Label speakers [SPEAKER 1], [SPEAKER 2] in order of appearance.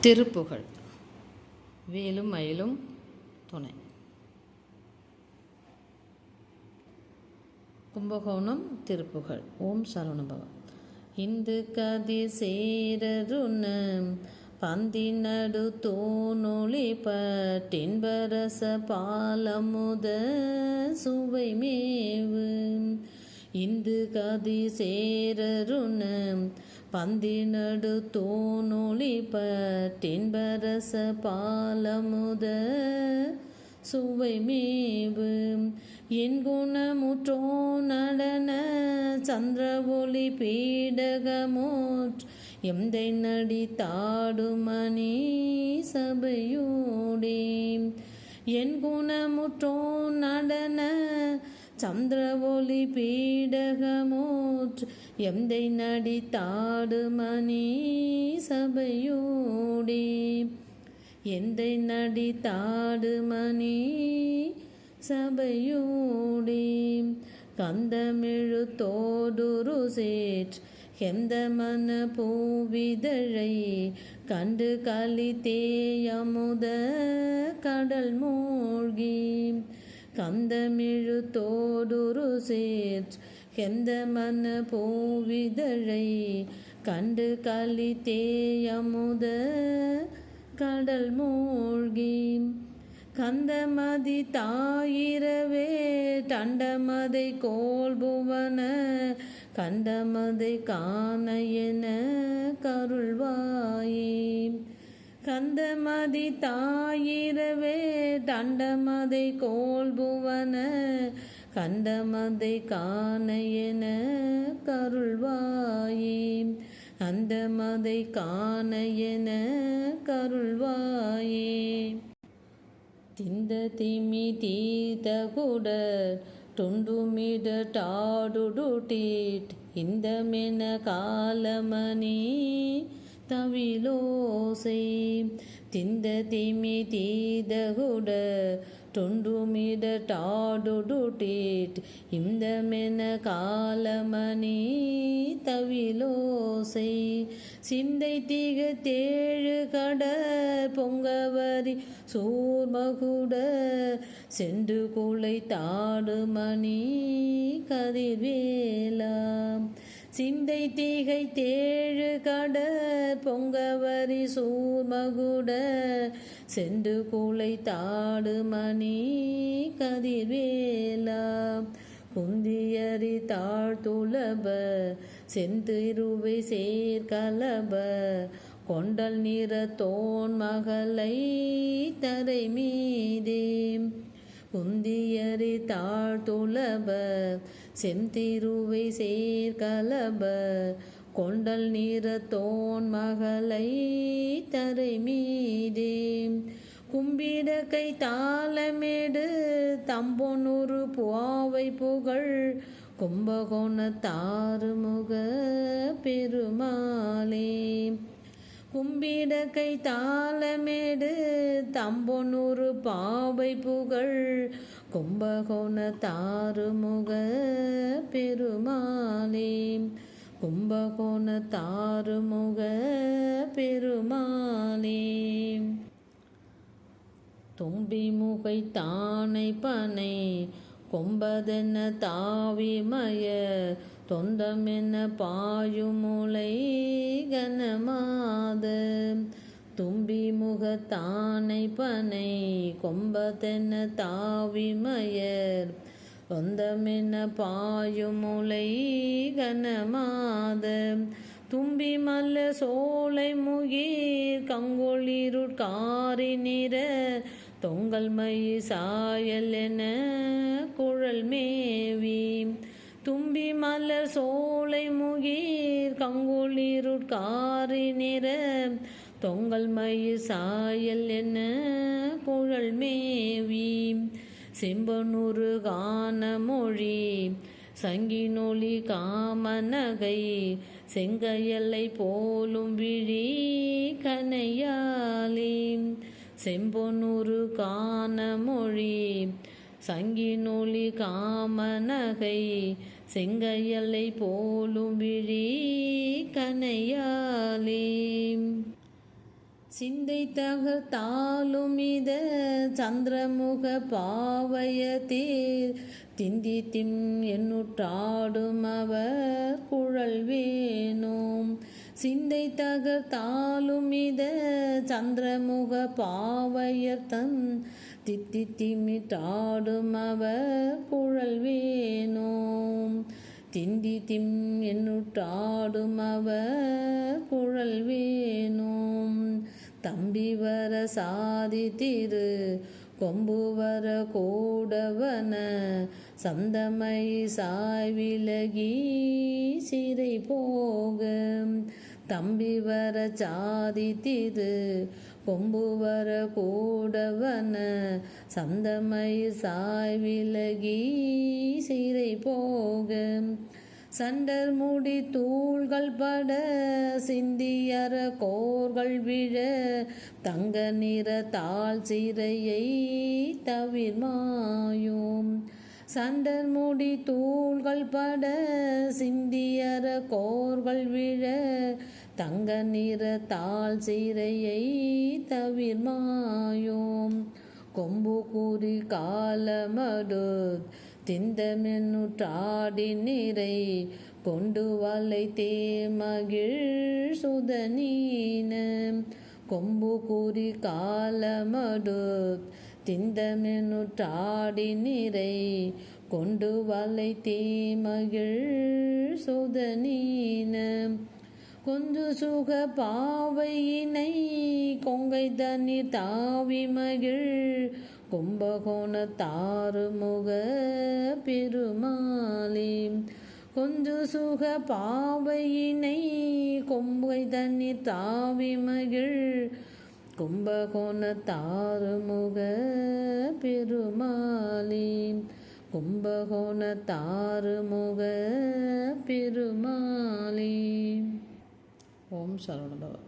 [SPEAKER 1] திருப்புகழ். வேலும் மயிலும் துணை. கும்பகோணம் திருப்புகழ். ஓம் சரவணபவ இந்து கதி சேரருணம். பந்தி நடு தோணொளி பட்டின்பரச பாலமுத சுவை மேவு. இந்து கதி சேரருண பந்தினடு நடு தோணொளி பாலமுத சுவை மேவு. என் குணமுற்றோ நடன சந்திர ஒளி பீடகமோற் எந்தை நடி தாடுமணி சபையோடே. என் குணமுற்றோ நடன சந்திர ஒளி பீடகமோற்று எந்தை நடித்தாடு மணி சபையோடி. எந்தை நடித்தாடு மணி சபையோடி. கந்தமிழு தோடுரு சேற்று எந்த மன பூவிதழை கண்டு களி தேயமுத கடல் மூழ்கி. கந்தமிழு தோடுரு சேற் எந்த மன பூவிதழை கண்டு களி தேயமுத கடல் மூழ்கி கந்தமதி தாயிரவே தண்டமதை கோல் புவன கண்டமதை காண என கருள்வாயே. கந்தமதி தாயிரவே தண்டமதை கோல்புவன கண்டமதை காணையன கருள்வாயே. அந்த மதை காணையன கருள்வாயே. திந்த திமி தீத குட துண்டுமிட டாடுடுடீட் இந்த மென காலமணி தவிலோசை. திந்த திமி தீதகுட டொண்டுமிட டாடுடுடீட் இந்த மென காலமணி தவிலோசை. சிந்தை தீக தேழு கட பொங்கவரி சூர்மகுட சென்று குளை தாடுமணி கதிர்வேலாம் சிந்தை தீகை தேழு கட பொங்கவரி சூர்மகுட சென்று தாடு மணி கதிர்வேலா. குந்தியறி தாழ்த்துளப செந்திருவை சேர்கலப கொண்டல் நிற தோன் மகளை தரை மீதே. குந்தியறி தாழ்த்துளப செந்திருவை சேர்கலப கொண்டல் நீர தோன் மகளை தரை மீதே கும்பிட கை தாளமேடு தம்பொன்னூறு புவாவை புகழ் கும்பகோண தாறுமுக பெருமாளே. கும்பிட கை தாளமேடு தம்பொன்னூறு பாவை புகழ் கும்பகோண தாறுமுக பெருமாளே. கும்பகோண தாருமுக பெருமாளே தும்பி முகை தானை பனை கொம்பதென்ன தாவி மய தொந்தமென்ன பாயுமுலை கனமாத. தும்பி முகத்தானை பனை கொம்பதென்ன தாவி வந்தமென பாயுமுலை கனமாத தும்பி மல்ல சோலை முகீர் கங்கொளிருட்காரி நிற தொங்கல் மயி சாயல் என குழல் மேவி. தும்பி மலர் சோலை முகீர் கங்குளிருட்காரி நிற தொங்கல் மயி சாயல் என குழல் மேவி. செம்பனூறு கானமொழி சங்கினொளி காமநகை செங்கையல்லை போலும் விழி கனையாலி செம்பொன்னூறு கானமொழி சங்கினொளி காமநகை செங்கையல்லை போலும் விழி கனையாலி சிந்தை தகர்த்தாலும் இத சந்திரமுக பாவயத்தீர் திந்தி திம் என்னுற்றாடும் அவர் குழல் வேணும். சிந்தை தகர்த்தாலும் இத சந்திரமுக பாவையத்தன் தித்தி திமிட்டாடும் அவர் குழல் வேணும். திந்தி திம் என்னுற்றாடும் அவர் குழல் வேணும். தம்பி வர சாதி திரு கொம்பு வர கோடவன சந்தமை சாய்விலகி சிறை போக. தம்பி வர சாதி திரு கொம்பு வர கூடவன சந்தமை சாய்விலகி சிறை போக. சண்டர் முடி தூள்கள் பட சிந்தியற கோர்கள் விழ தங்க நிற தாழ் சிறையை தவிர்மாயும் சண்டர் முடி தூள்கள் பட சிந்தியர கோர்கள் விழ தங்க நிற தாழ் சிறையை தவிர்மாயும் கொம்பு கூறி காலமடு திந்தமென்னுற்றாடி நிறை கொண்டு வலை தேமகிழ் சுதனீன கொம்பு கூறி காலமடு திந்தமென்னுற்றாடி நிறை கொண்டு வலை தேமகிழ் சுதனீன கொஞ்சு சுக பாவையினை கொங்கை தண்ணீர் தாவி மகிழ் கும்பகோண தாறுமுக பெருமாளி. கொஞ்சு சுக பாவையினை கொம்பை தண்ணீர் தாவி மகிழ் கும்பகோண தாறுமுக பெருமாளி. கும்பகோண தாறுமுக பெருமாளி. ஓம் சரவணபவன்